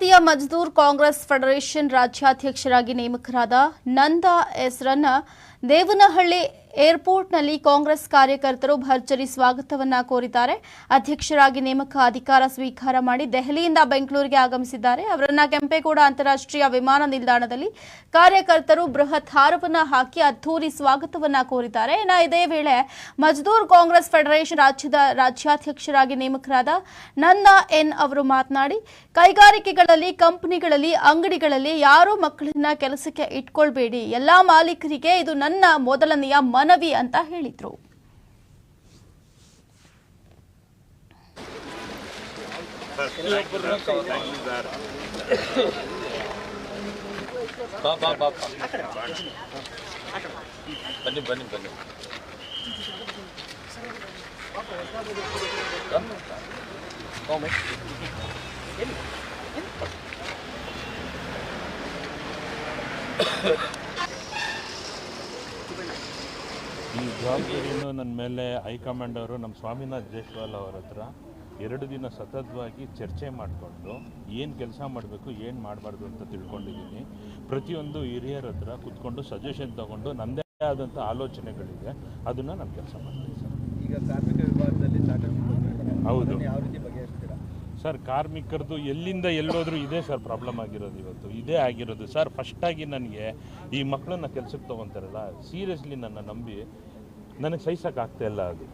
ಭಾರತೀಯ ಮಜ್ದೂರ್ ಕಾಂಗ್ರೆಸ್ ಫೆಡರೇಷನ್ ರಾಜ್ಯಾಧ್ಯಕ್ಷರಾಗಿ ನೇಮಕರಾದ ನಂದಾ ಎಸ್ರನ್ನ ದೇವನಹಳ್ಳಿ ಏರ್ಪೋರ್ಟ್ನಲ್ಲಿ ಕಾಂಗ್ರೆಸ್ ಕಾರ್ಯಕರ್ತರು ಭರ್ಜರಿ ಸ್ವಾಗತವನ್ನ ಕೋರಿದ್ದಾರೆ. ಅಧ್ಯಕ್ಷರಾಗಿ ನೇಮಕ ಅಧಿಕಾರ ಸ್ವೀಕಾರ ಮಾಡಿ ದೆಹಲಿಯಿಂದ ಬೆಂಗಳೂರಿಗೆ ಆಗಮಿಸಿದ್ದಾರೆ. ಅವರನ್ನ ಕೆಂಪೇಗೌಡ ಅಂತಾರಾಷ್ಟ್ರೀಯ ವಿಮಾನ ನಿಲ್ದಾಣದಲ್ಲಿ ಕಾರ್ಯಕರ್ತರು ಬೃಹತ್ ಹಾರವನ್ನ ಹಾಕಿ ಅದ್ಧೂರಿ ಸ್ವಾಗತವನ್ನ ಕೋರಿದ್ದಾರೆ. ಇನ್ನು ಇದೇ ವೇಳೆ ಮಜ್ದೂರ್ ಕಾಂಗ್ರೆಸ್ ಫೆಡರೇಷನ್ ರಾಜ್ಯದ ರಾಜ್ಯಾಧ್ಯಕ್ಷರಾಗಿ ನೇಮಕರಾದ ನನ್ನ ಎನ್ ಅವರು ಮಾತನಾಡಿ, ಕೈಗಾರಿಕೆಗಳಲ್ಲಿ, ಕಂಪನಿಗಳಲ್ಲಿ, ಅಂಗಡಿಗಳಲ್ಲಿ ಯಾರೂ ಮಕ್ಕಳನ್ನ ಕೆಲಸಕ್ಕೆ ಇಟ್ಕೊಳ್ಬೇಡಿ. ಎಲ್ಲಾ ಮಾಲೀಕರಿಗೆ ಇದು ನನ್ನ ಮೊದಲನೆಯ ಮನವಿ ಅಂತ ಹೇಳಿದ್ರು. ಬನ್ನಿ ಬನ್ನಿ ಬನ್ನಿ. ಈ ಜವಾಬ್ದಾರಿಯನ್ನು ನನ್ನ ಮೇಲೆ ಹೈಕಮಾಂಡ್ ಅವರು ನಮ್ಮ ಸ್ವಾಮಿನಾಥ್ ಜೈಸ್ವಾಲ್ ಅವರ ಹತ್ರ ಎರಡು ದಿನ ಸತತವಾಗಿ ಚರ್ಚೆ ಮಾಡಿಕೊಂಡು ಏನು ಕೆಲಸ ಮಾಡಬೇಕು ಏನು ಮಾಡಬಾರ್ದು ಅಂತ ತಿಳ್ಕೊಂಡಿದ್ದೀನಿ ಪ್ರತಿಯೊಂದು ಹಿರಿಯರ ಹತ್ರ ಕುತ್ಕೊಂಡು ಸಜೆಷನ್ ತಗೊಂಡು ನನ್ನದೇ ಆದಂಥ ಆಲೋಚನೆಗಳಿದೆ ಅದನ್ನು ನಾನು ಕೆಲಸ ಮಾಡ್ತೀನಿ ಸರ್ ಈಗ ಕಾರ್ಮಿಕ ವಿಭಾಗದಲ್ಲಿ. ಹೌದು. ಸರ್, ಕಾರ್ಮಿಕರದು ಎಲ್ಲಿಂದ ಎಲ್ಲೋದ್ರೂ ಇದೇ ಸರ್ ಪ್ರಾಬ್ಲಮ್ ಆಗಿರೋದು ಇವತ್ತು. ಇದೇ ಆಗಿರೋದು. ಸರ್ ಫಸ್ಟಾಗಿ ನನಗೆ ಈ ಮಕ್ಕಳನ್ನ ಕೆಲಸಕ್ಕೆ ತೊಗೊತಾರಲ್ಲ ಸೀರಿಯಸ್ಲಿ ನನ್ನ ನಂಬಿ ನನಗೆ ಸಹಿಸೋಕ್ಕಾಗ್ತಾ ಇಲ್ಲ ಅದು.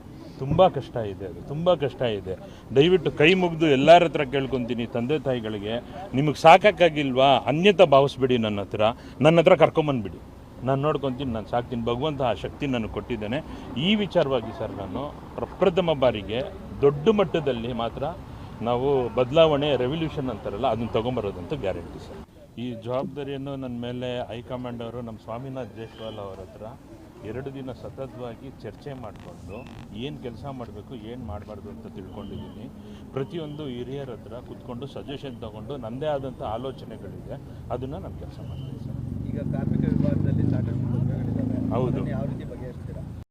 ತುಂಬ ಕಷ್ಟ ಇದೆ ಅದು, ತುಂಬ ಕಷ್ಟ ಇದೆ. ದಯವಿಟ್ಟು ಕೈ ಮುಗಿದು ಎಲ್ಲರ ಹತ್ರ ಕೇಳ್ಕೊತೀನಿ ತಂದೆ ತಾಯಿಗಳಿಗೆ. ನಿಮಗೆ ಸಾಕಾಗಿಲ್ವಾ ಅನ್ಯತ ಭಾವಿಸ್ಬಿಡಿ ನನ್ನ ಹತ್ರ. ನನ್ನ ಹತ್ರ ಕರ್ಕೊಂಬಂದ್ಬಿಡಿ. ನಾನು ನೋಡ್ಕೊತೀನಿ, ನಾನು ಸಾಕ್ತೀನಿ. ಭಗವಂತ ಆ ಶಕ್ತಿ ನನಗೆ ಕೊಟ್ಟಿದ್ದೇನೆ. ಈ ವಿಚಾರವಾಗಿ ಸರ್ ನಾನು ಪ್ರಪ್ರಥಮ ಬಾರಿಗೆ ದೊಡ್ಡ ಮಟ್ಟದಲ್ಲಿ ಮಾತ್ರ ನಾವು ಬದಲಾವಣೆ ರೆವಲ್ಯೂಷನ್ ಅಂತಾರಲ್ಲ ಅದನ್ನು ತೊಗೊಂಬರೋದಂತ ಗ್ಯಾರಂಟಿ ಸರ್. ಈ ಜವಾಬ್ದಾರಿಯನ್ನು ನನ್ನ ಮೇಲೆ ಹೈಕಮಾಂಡ್ ಅವರು ನಮ್ಮ ಸ್ವಾಮಿನಾಥ್ ಜೈಸ್ವಾಲ್ ಅವರ ಹತ್ರ ಎರಡು ದಿನ ಸತತವಾಗಿ ಚರ್ಚೆ ಮಾಡಿಕೊಂಡು ಏನು ಕೆಲಸ ಮಾಡಬೇಕು ಏನು ಮಾಡಬಾರ್ದು ಅಂತ ತಿಳ್ಕೊಂಡಿದ್ದೀನಿ. ಪ್ರತಿಯೊಂದು ಹಿರಿಯರ ಹತ್ರ ಕುತ್ಕೊಂಡು ಸಜೆಷನ್ ತಗೊಂಡು ನನ್ನದೇ ಆದಂಥ ಆಲೋಚನೆಗಳಿದೆ. ಅದನ್ನು ನಾನು ಕೆಲಸ ಮಾಡ್ತೀನಿ ಸರ್. ಈಗ ಕಾರ್ಮಿಕ ವಿಭಾಗದಲ್ಲಿ ಹೌದು. ಯಾವ ಹೌದು.